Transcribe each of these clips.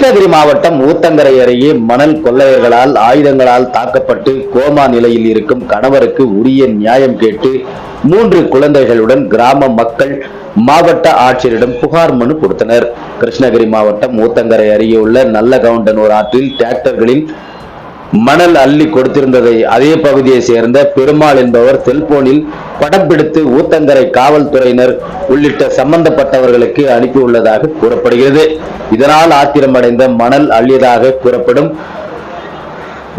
கிருஷ்ணகிரி மாவட்டம் ஊத்தங்கரை அருகே மணல் கொள்ளையர்களால் ஆயுதங்களால் தாக்கப்பட்டு கோமா நிலையில் இருக்கும் கணவருக்கு உரிய நியாயம் கேட்டு மூன்று குழந்தைகளுடன் கிராம மக்கள் மாவட்ட ஆட்சியரிடம் புகார் மனு கொடுத்தனர். கிருஷ்ணகிரி மாவட்டம் ஊத்தங்கரை அருகே உள்ள நல்ல கவுண்டனூர் ஆற்றில் டிராக்டர்களின் மணல் அள்ளி கொடுத்திருந்ததை அதே பகுதியை சேர்ந்த பெருமாள் என்பவர் செல்போனில் படம் பிடித்து ஊத்தங்கரை காவல்துறையினர் உள்ளிட்ட சம்பந்தப்பட்டவர்களுக்கு அனுப்பியுள்ளதாக கூறப்படுகிறது. இதனால் ஆத்திரமடைந்த மணல் அள்ளியதாக கூறப்படும்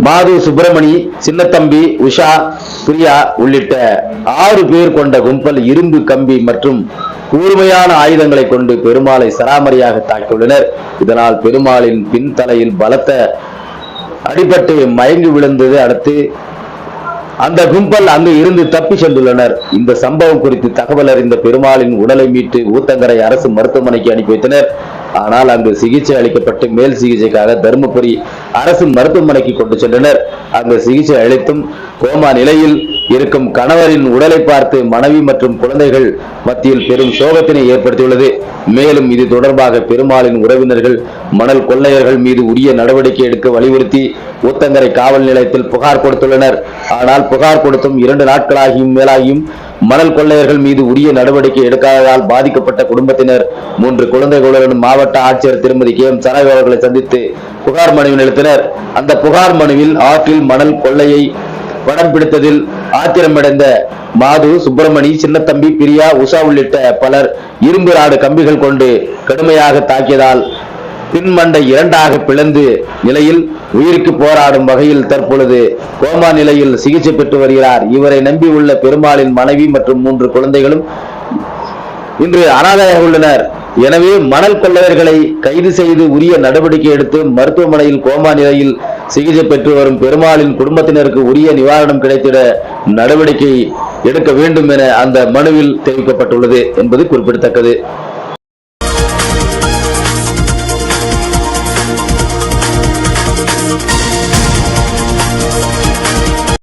மாது சுப்பிரமணி சின்னத்தம்பி உஷா பிரியா உள்ளிட்ட ஆறு பேர் கொண்ட கும்பல் இரும்பு கம்பி மற்றும் கூர்மையான ஆயுதங்களை கொண்டு பெருமாளை சராமரியாக தாக்கியுள்ளனர். இதனால் பெருமாளின் பின்தலையில் பலத்த அடிபட்டு மயங்கி விழுந்தது அடுத்து அந்த கும்பல் அங்கு இருந்து தப்பி சென்றுள்ளனர். இந்த சம்பவம் குறித்து தகவல் அறிந்த பெருமாளின் உடலை மீட்டு ஊத்தங்கரை அரசு மருத்துவமனைக்கு அனுப்பி வைத்தனர். ஆனால் அங்கு சிகிச்சை அளிக்கப்பட்டு மேல் சிகிச்சைக்காக தருமபுரி அரசு மருத்துவமனைக்கு கொண்டு சென்றனர். அங்கு சிகிச்சை அளித்தும் கோமா நிலையில் இருக்கும் கணவரின் உடலை பார்த்து மனைவி மற்றும் குழந்தைகள் மத்தியில் பெரும் சோகத்தினை ஏற்படுத்தியுள்ளது. மேலும் இது தொடர்பாக பெருமாளின் உறவினர்கள் மணல் கொள்ளையர்கள் மீது உரிய நடவடிக்கை எடுக்க வலியுறுத்தி ஊத்தங்கரை காவல் நிலையத்தில் புகார் கொடுத்துள்ளனர். ஆனால் புகார் கொடுத்தும் இரண்டு நாட்களாகியும் மேலாகியும் மணல் கொள்ளையர்கள் மீது உரிய நடவடிக்கை எடுக்காததால் பாதிக்கப்பட்ட குடும்பத்தினர் மூன்று குழந்தைகளுடன் மாவட்ட ஆட்சியர் திருமதி கே எம் சரவி அவர்களை சந்தித்து புகார் மனுவை நிறுத்தினர் அந்த புகார் மனுவில் ஆற்றில் மணல் கொள்ளையை படம் பிடித்ததில் ஆத்திரமடைந்த மாது சுப்பிரமணி சின்னத்தம்பி பிரியா உஷா உள்ளிட்ட பலர் இரும்பு ராடு கம்பிகள் கொண்டு கடுமையாக தாக்கியதால் பின்மண்டை இரண்டாக பிளந்து நிலையில் உயிருக்கு போராடும் வகையில் தற்பொழுது கோமா நிலையில் சிகிச்சை பெற்று வருகிறார். இவரை நம்பியுள்ள பெருமாளின் மனைவி மற்றும் மூன்று குழந்தைகளும் இன்று அனாதையாக உள்ளனர். எனவே மணல் கொள்ளையர்களை கைது செய்து உரிய நடவடிக்கை எடுத்து மருத்துவமனையில் கோமா நிலையில் சிகிச்சை பெற்று வரும் பெருமாளின் குடும்பத்தினருக்கு உரிய நிவாரணம் கிடைத்திட நடவடிக்கை எடுக்க வேண்டும் என அந்த மனுவில் தெரிவிக்கப்பட்டுள்ளது என்பது குறிப்பிடத்தக்கது. No.